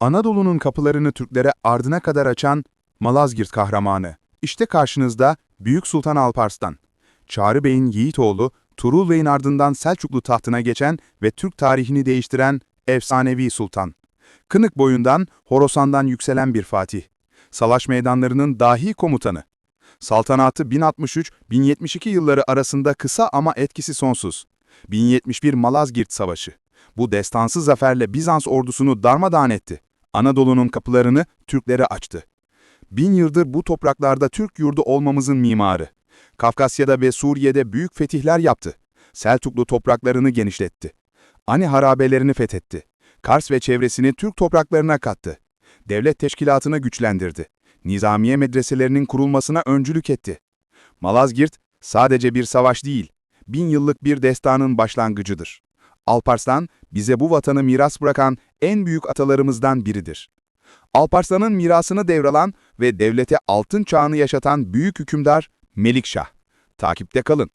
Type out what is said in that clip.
Anadolu'nun kapılarını Türklere ardına kadar açan Malazgirt kahramanı. İşte karşınızda Büyük Sultan Alparslan. Çağrı Bey'in yiğit oğlu, Tuğrul Bey'in ardından Selçuklu tahtına geçen ve Türk tarihini değiştiren efsanevi sultan. Kınık boyundan, Horasan'dan yükselen bir fatih. Savaş meydanlarının dahi komutanı. Saltanatı 1063-1072 yılları arasında kısa ama etkisi sonsuz. 1071 Malazgirt Savaşı. Bu destansı zaferle Bizans ordusunu darmadağın etti. Anadolu'nun kapılarını Türklere açtı. Bin yıldır bu topraklarda Türk yurdu olmamızın mimarı. Kafkasya'da ve Suriye'de büyük fetihler yaptı. Selçuklu topraklarını genişletti. Ani harabelerini fethetti. Kars ve çevresini Türk topraklarına kattı. Devlet teşkilatını güçlendirdi. Nizamiye medreselerinin kurulmasına öncülük etti. Malazgirt sadece bir savaş değil, bin yıllık bir destanın başlangıcıdır. Alparslan, bize bu vatanı miras bırakan en büyük atalarımızdan biridir. Alparslan'ın mirasını devralan ve devlete altın çağını yaşatan büyük hükümdar Melikşah. Takipte kalın.